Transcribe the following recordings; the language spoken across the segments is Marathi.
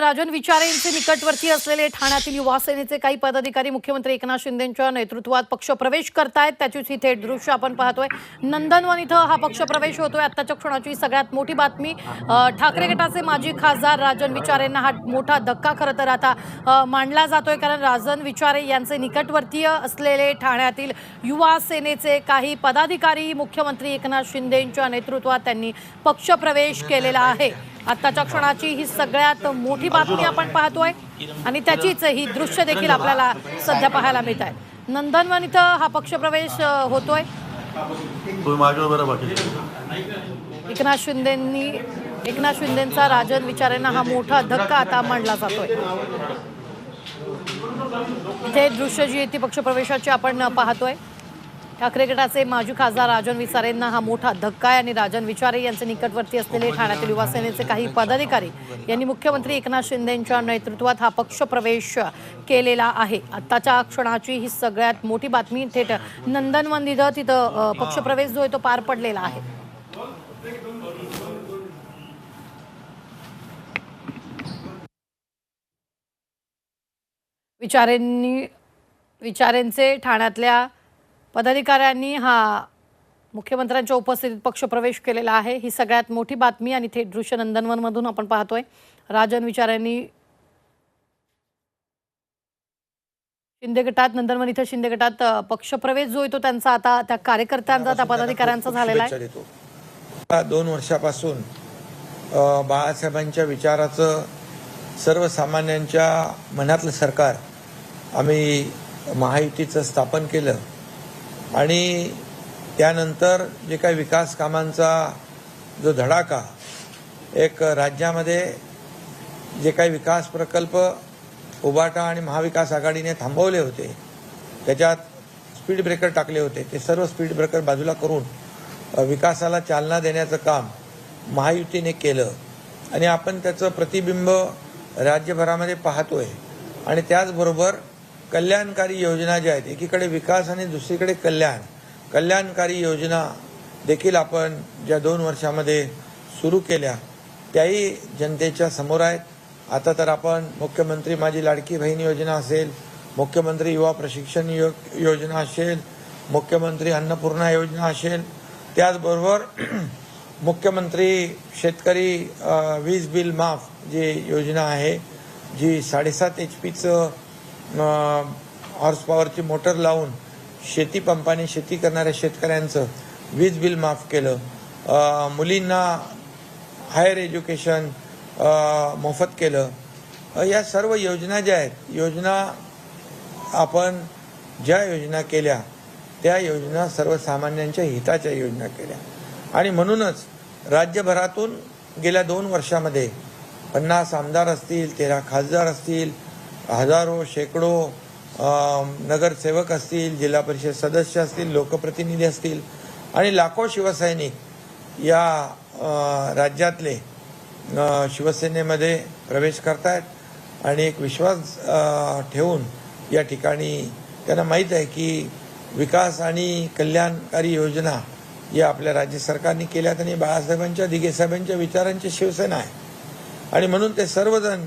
राजन विचारे यांचे निकटवर्ती असलेले ठाण्यातील युवा सेनेचे काही पदाधिकारी मुख्यमंत्री एकनाथ शिंदेच्या नेतृत्वात पक्षप्रवेश करतायत. त्याचीच ही थेट दृश्य आपण पाहतोय. नंदनवन इथं हा पक्षप्रवेश होतोय. आत्ताच्या क्षणाची सगळ्यात मोठी बातमी ठाकरे गटाचे माजी खासदार राजन विचारेंना हा मोठा धक्का खरं तर आता मांडला जातोय. कारण राजन विचारे यांचे निकटवर्तीय असलेले ठाण्यातील युवा सेनेचे काही पदाधिकारी मुख्यमंत्री एकनाथ शिंदेच्या नेतृत्वात त्यांनी पक्षप्रवेश केलेला आहे. आत्ताच्या क्षणाची ही सगळ्यात मोठी बातमी आपण पाहतोय. आणि त्याचीच ही दृश्य देखील आपल्याला सध्या पाहायला मिळत आहे. नंदनवन इथं हा पक्षप्रवेश होतोय. एकनाथ शिंदेंनी एकनाथ शिंदेंचा राजन विचारेंना हा मोठा धक्का आता मांडला जातोय. इथे दृश्य जी आहे ती पक्षप्रवेशाची आपण पाहतोय. ठाकरे गटाचे माजी खासदार राजन विचारेंना हा मोठा धक्का आहे आणि राजन विचारे यांचे निकटवर्ती असलेले ठाण्यातील युवासेनेचे काही पदाधिकारी यांनी मुख्यमंत्री एकनाथ शिंदेच्या नेतृत्वात हा पक्षप्रवेश केलेला आहे. आत्ताच्या क्षणाची ही सगळ्यात मोठी बातमी. थेट नंदनवन इथं तिथं पक्षप्रवेश जो आहे तो पार पडलेला आहे. विचारेंनी विचारेंचे ठाण्यातल्या पदाधिकाऱ्यांनी हा मुख्यमंत्र्यांच्या उपस्थितीत पक्षप्रवेश केलेला आहे. ही सगळ्यात मोठी बातमी आणि थेट दृश्य नंदनवनमधून आपण पाहतोय. राजन विचारांनी शिंदे गटात नंदनवन इथं शिंदे गटात पक्षप्रवेश जो आहे तो त्यांचा आता त्या कार्यकर्त्यांचा त्या पदाधिकाऱ्यांचा झालेला आहे. दोन वर्षापासून बाळासाहेबांच्या विचाराचं सर्वसामान्यांच्या मनातलं सरकार आम्ही महायुतीचं स्थापन केलं. आणि त्यानंतर जे काही विकास कामांचा जो धडाका एक राज्यामध्ये जे काही विकास प्रकल्प उबाटा आणि महाविकास आघाडीने थांबवले होते त्याच्यात स्पीड ब्रेकर टाकले होते ते सर्व स्पीड ब्रेकर बाजूला करून विकासाला चालना देण्याचं काम महायुतीने केलं. आणि आपण त्याचं प्रतिबिंब राज्यभरामध्ये पाहतोय. आणि त्याचबरोबर कल्याणकारी योजना ज्या आहेत एकीकडे विकास आणि दुसरीकडे कल्याण. कल्याणकारी योजना देखील आपण ज्या दोन वर्षामध्ये सुरू केल्या त्याही जनतेच्या समोर आहेत. आता तर आपण मुख्यमंत्री माझी लाडकी बहीण योजना असेल मुख्यमंत्री युवा प्रशिक्षण यो योजना असेल मुख्यमंत्री अन्नपूर्णा योजना असेल त्याचबरोबर मुख्यमंत्री शेतकरी वीज बिल माफ जी योजना आहे जी साडेसात एच पीचं हॉर्स पॉवरची मोटर लावून शेती पंपाने शेती करणाऱ्या शेतकऱ्यांचं वीज बिल माफ केलं. मुलींना हायर एज्युकेशन मोफत केलं. या सर्व योजना ज्या आहेत योजना आपण ज्या योजना केल्या त्या योजना सर्वसामान्यांच्या हिताच्या योजना केल्या. आणि म्हणूनच राज्यभरातून गेल्या दोन वर्षामध्ये पन्नास आमदार असतील तेरा खासदार असतील हजारो शेकडो नगरसेवक असतील जिल्हा परिषद सदस्य असतील लोकप्रतिनिधी असतील आणि लाखो शिवसैनिक या राज्यातले शिवसेनेमध्ये प्रवेश करतायत. आणि एक विश्वास ठेवून या ठिकाणी त्यांना माहीत आहे की विकास आणि कल्याणकारी योजना या आपल्या राज्य सरकारने केल्यात आणि बाळासाहेबांच्या दिघेसाहेबांच्या विचारांची शिवसेना आहे. आणि म्हणून ते सर्वजण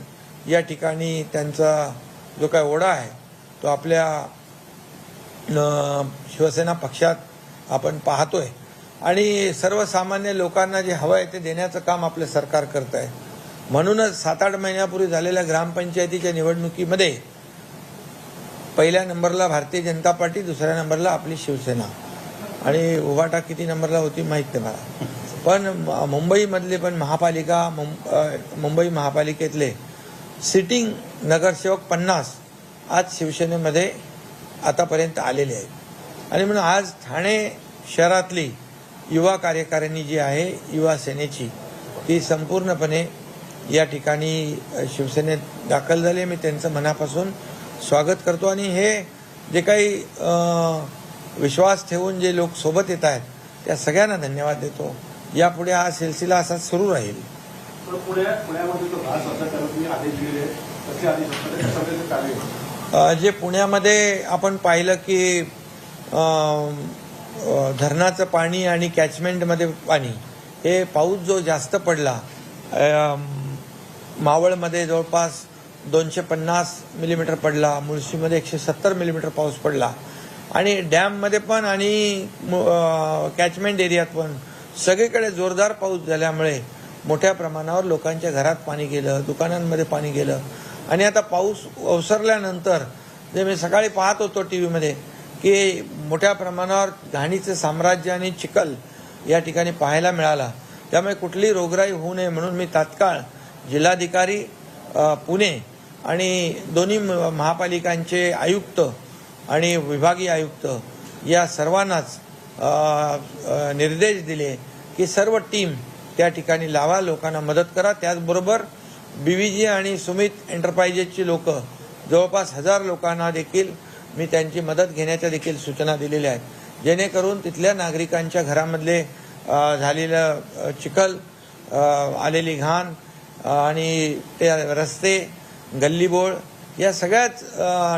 या ठिकाणी त्यांचा जो काय ओढा आहे तो आपल्या शिवसेना पक्षात आपण पाहतोय. आणि सर्वसामान्य लोकांना जे हवं आहे ते देण्याचं काम आपलं सरकार करत आहे म्हणूनच सात आठ महिन्यापूर्वी झालेल्या ग्रामपंचायतीच्या निवडणुकीमध्ये पहिल्या नंबरला भारतीय जनता पार्टी दुसऱ्या नंबरला आपली शिवसेना. आणि उभाटा किती नंबरला होती माहीत नाही मला. पण म- मुंबईमधले पण महापालिका मुं- मुंबई महापालिकेतले सिटिंग नगरसेवक पन्नास आज शिवसेनेमध्ये आतापर्यंत आलेले आहेत. आणि म्हणून आज ठाणे शहरातली युवा कार्यकारिणी जी आहे युवा सेनेची ती संपूर्णपणे या ठिकाणी शिवसेनेत दाखल झाली मी त्यांचं मनापासून स्वागत करतो. आणि हे जे काही विश्वास ठेवून जे लोक सोबत येत आहेत त्या सगळ्यांना धन्यवाद देतो. यापुढे हा सिलसिला असा सुरू राहील. तर पुण्यामध्ये आदेश दिले. आदेश कार्य जे पुण्यामध्ये आपण पाहिलं की धरणाचं पाणी आणि कॅचमेंटमध्ये पाणी हे पाऊस जो जास्त पडला मावळमध्ये जवळपास दोनशे पन्नास मिलीमीटर पडला मुळशीमध्ये एकशे सत्तर मिलीमीटर पाऊस पडला. आणि डॅममध्ये पण आणि कॅचमेंट एरियात पण सगळीकडे जोरदार पाऊस झाल्यामुळे मोठ्या प्रमाणावर लोकांच्या घरात पाणी गेलं दुकानांमध्ये पाणी गेलं. आणि आता पाऊस ओसरल्यानंतर जे मी सकाळी पाहत होतो टी व्हीमध्ये की मोठ्या प्रमाणावर घाणीचं साम्राज्य आणि चिखल या ठिकाणी पाहायला मिळाला. त्यामुळे कुठली रोगराई होऊ नये म्हणून मी तात्काळ जिल्हाधिकारी पुणे आणि दोन्ही म- महापालिकांचे आयुक्त आणि विभागीय आयुक्त या सर्वांनाच निर्देश दिले की सर्व टीम त्या ठिकाणी लावा लोकांना मदत करा. त्याचबरोबर बीव्हीजी आणि सुमित एंटरप्राइजेसची लोक जवळपास हजार लोकांना देखील मी त्यांची मदत घेण्याच्या देखील सूचना दिलेल्या आहेत. जेणेकरून तिथल्या नागरिकांच्या घरामधले झालेलं चिखल आलेली घाण आणि ते रस्ते गल्लीबोळ या सगळ्याच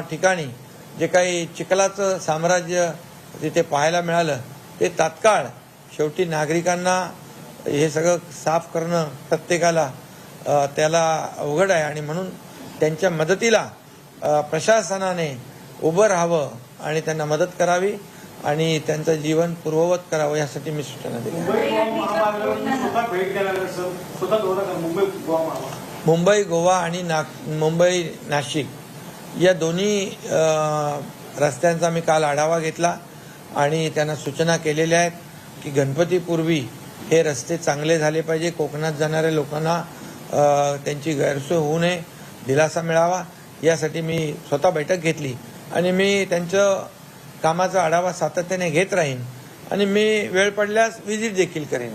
ठिकाणी जे काही चिखलाचं साम्राज्य तिथे पाहायला मिळालं ते तात्काळ शेवटी नागरिकांना हे सगळं साफ करणं प्रत्येकाला त्याला अवघड आहे आणि म्हणून त्यांच्या मदतीला प्रशासनाने उभं राहावं आणि त्यांना मदत करावी आणि त्यांचं जीवन पूर्ववत करावं यासाठी मी सूचना दिली मुंबई गोवा आणि नाग मुंबई नाशिक या दोन्ही रस्त्यांचा मी काल आढावा घेतला आणि त्यांना सूचना केलेल्या आहेत की गणपतीपूर्वी हे रस्ते चांगले झाले पाहिजे. कोकणात जाणाऱ्या लोकांना त्यांची गैरसोय होऊ नये दिलासा मिळावा. यासाठी मी स्वतः बैठक घेतली आणि मी त्यांचं कामाचा आढावा सातत्याने घेत राहीन आणि मी वेळ पडल्यास व्हिजिट देखील करेन.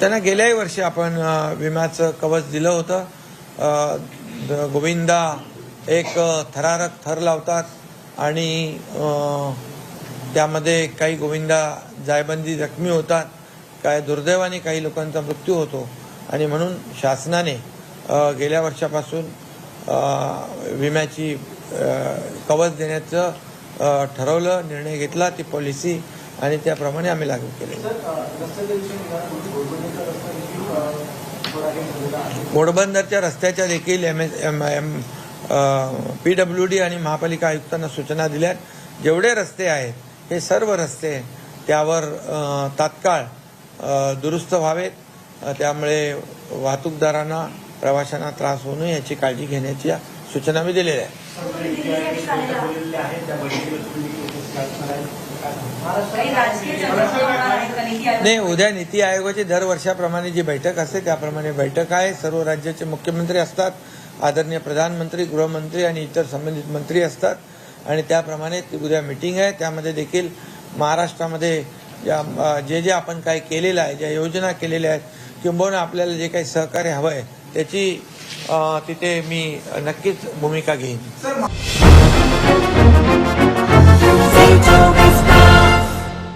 त्यांना गेल्याही वर्षी आपण विम्याचं कवच दिलं होतं. गोविंदा एक थरारक थर लावतात. आणि त्यामध्ये काही गोविंदा जायबंदी जखमी होतात काय दुर्दैवाने काही लोकांचा मृत्यू होतो. आणि म्हणून शासनाने गेल्या वर्षापासून विम्याची कवच देण्याचं ठरवलं निर्णय घेतला ती पॉलिसी आणि त्याप्रमाणे आम्ही लागू केले. आहे. घोडबंदरच्या रस्त्याच्या देखील M S M M P W D आणि महापालिका आयुक्तांना सूचना दिल्यात जेवढे रस्ते आहेत हे सर्व रस्ते त्यावर तात्काळ दुरुस्त व्हावेत. त्यामुळे वाहतूकदारांना प्रवाशांना त्रास होऊ नये याची काळजी घेण्याची सूचना मी दिलेल्या आहेत. नाही उद्या नीती आयोगाची दर वर्षाप्रमाणे जी बैठक असते त्याप्रमाणे बैठक आहे. सर्व राज्याचे मुख्यमंत्री असतात. आदरणीय प्रधानमंत्री गृहमंत्री आणि इतर संबंधित मंत्री असतात. आणि त्याप्रमाणे ती उद्या मिटिंग आहे. त्यामध्ये देखील महाराष्ट्रामध्ये ज्या जे जे आपण काय केलेलं आहे ज्या योजना केलेल्या आहेत किंबहुना आपल्याला जे काही सहकार्य हवं आहे त्याची तिथे मी नक्कीच भूमिका घेईन.